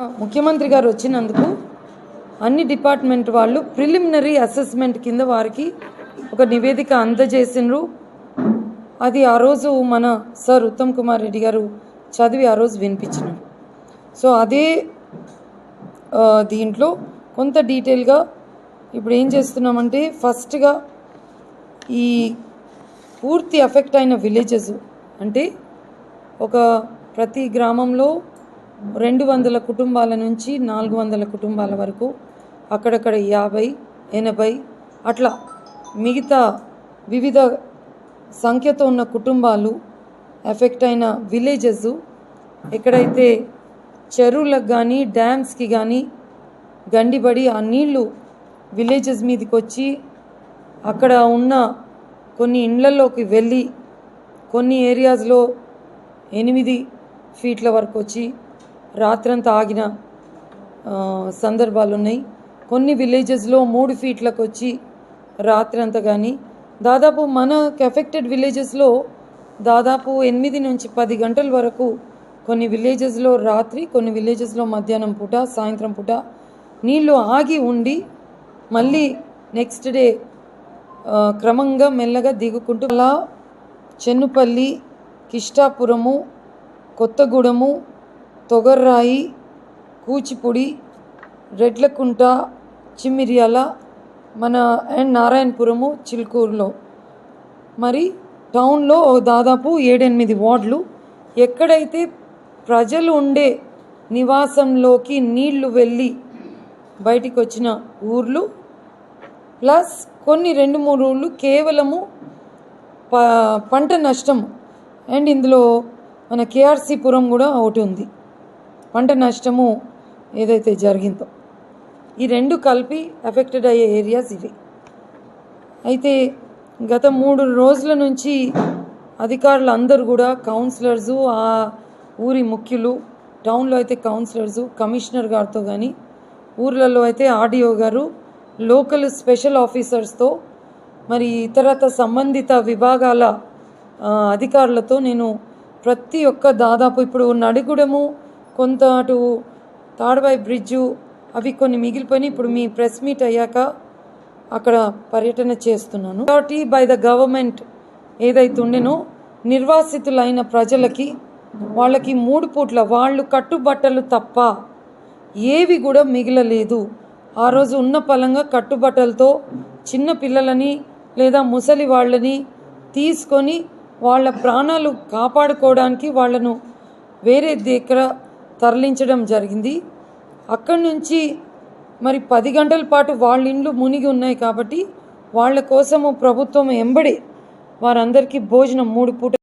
ముఖ్యమంత్రి గారు వచ్చినందుకు అన్ని డిపార్ట్మెంట్ వాళ్ళు ప్రిలిమినరీ అసెస్మెంట్ కింద వారికి ఒక నివేదిక అందజేసినారు అది ఆ రోజు మన సార్ ఉత్తమ్ కుమార్ రెడ్డి గారు చదివి ఆ రోజు వినిపించినారు సో అదే దీంట్లో కొంత డీటెయిల్గా ఇప్పుడు ఏం చేస్తున్నామంటే ఫస్ట్గా ఈ పూర్తి ఎఫెక్ట్ అయిన విలేజెస్ అంటే ఒక ప్రతి గ్రామంలో రెండు వందల కుటుంబాల నుంచి నాలుగు వందల కుటుంబాల వరకు అక్కడక్కడ యాభై ఎనభై అట్లా మిగతా వివిధ సంఖ్యతో ఉన్న కుటుంబాలు ఎఫెక్ట్ అయిన విలేజెస్ ఎక్కడైతే చెరువులకు కానీ డ్యామ్స్కి కానీ గండిబడి ఆ నీళ్ళు విలేజెస్ మీదకి వచ్చి అక్కడ ఉన్న కొన్ని ఇండ్లలోకి వెళ్ళి కొన్ని ఏరియాస్లో ఎనిమిది ఫీట్ల వరకు వచ్చి రాత్రంతా ఆగిన సందర్భాలు ఉన్నాయి కొన్ని విలేజెస్లో మూడు ఫీట్లకు వచ్చి రాత్రంతా కానీ దాదాపు మనకు ఎఫెక్టెడ్ విలేజెస్లో దాదాపు ఎనిమిది నుంచి పది గంటల వరకు కొన్ని విలేజెస్లో రాత్రి కొన్ని విలేజెస్లో మధ్యాహ్నం పూట సాయంత్రం పూట నీళ్ళు ఆగి ఉండి మళ్ళీ నెక్స్ట్ డే క్రమంగా మెల్లగా దిగుకుంటూ అలా చెన్నుపల్లి కిష్టాపురము కొత్తగూడెము తొగర్రాయి కూచిపూడి రెడ్లకుంట చిమ్మిరియాల మన అండ్ నారాయణపురము చిలుకూరులో. మరి టౌన్లో దాదాపు ఏడెనిమిది వార్డులు. ఎక్కడైతే ప్రజలు ఉండే నివాసంలోకి నీళ్ళు వెళ్ళి బయటికి వచ్చిన ఊర్లు ప్లస్ కొన్ని రెండు మూడు ఊళ్ళు కేవలము ప పంట నష్టం అండ్ ఇందులో మన కేఆర్సీపురం కూడా ఒకటి ఉంది. పంట నష్టము ఏదైతే జరిగిందో ఈ రెండు కలిపి ఎఫెక్టెడ్ అయ్యే ఏరియాస్ ఇవి. అయితే గత మూడు రోజుల నుంచి అధికారులు అందరూ కూడా కౌన్సిలర్సు ఆ ఊరి ముఖ్యులు టౌన్లో అయితే కౌన్సిలర్సు కమిషనర్ గారితో కానీ ఊర్లలో అయితే ఆర్డీఓ గారు లోకల్ స్పెషల్ ఆఫీసర్స్తో మరి ఇతరత సంబంధిత విభాగాల అధికారులతో నేను ప్రతి ఒక్క దాదాపు ఇప్పుడు నడిగుడము కొంత అటు తాడబాయి బ్రిడ్జు అవి కొన్ని మిగిలిపోయినాయి. ఇప్పుడు మీ ప్రెస్ మీట్ అయ్యాక అక్కడ పర్యటన చేస్తున్నాను. కాబట్టి బై ద గవర్నమెంట్ ఏదైతే ఉండేనో నిర్వాసితులైన ప్రజలకి వాళ్ళకి మూడు పూట్ల వాళ్ళు కట్టుబట్టలు తప్ప ఏవి కూడా మిగలలేదు. ఆ రోజు ఉన్న పలంగా కట్టుబట్టలతో చిన్న పిల్లలని లేదా ముసలి వాళ్ళని తీసుకొని వాళ్ళ ప్రాణాలు కాపాడుకోవడానికి వాళ్ళను వేరే దగ్గర తరలించడం జరిగింది. అక్కడి నుంచి మరి పది గంటల పాటు వాళ్ళ ఇండ్లు మునిగి ఉన్నాయి కాబట్టి వాళ్ళ కోసము ప్రభుత్వం ఎంబడి వారందరికీ భోజనం మూడు పూట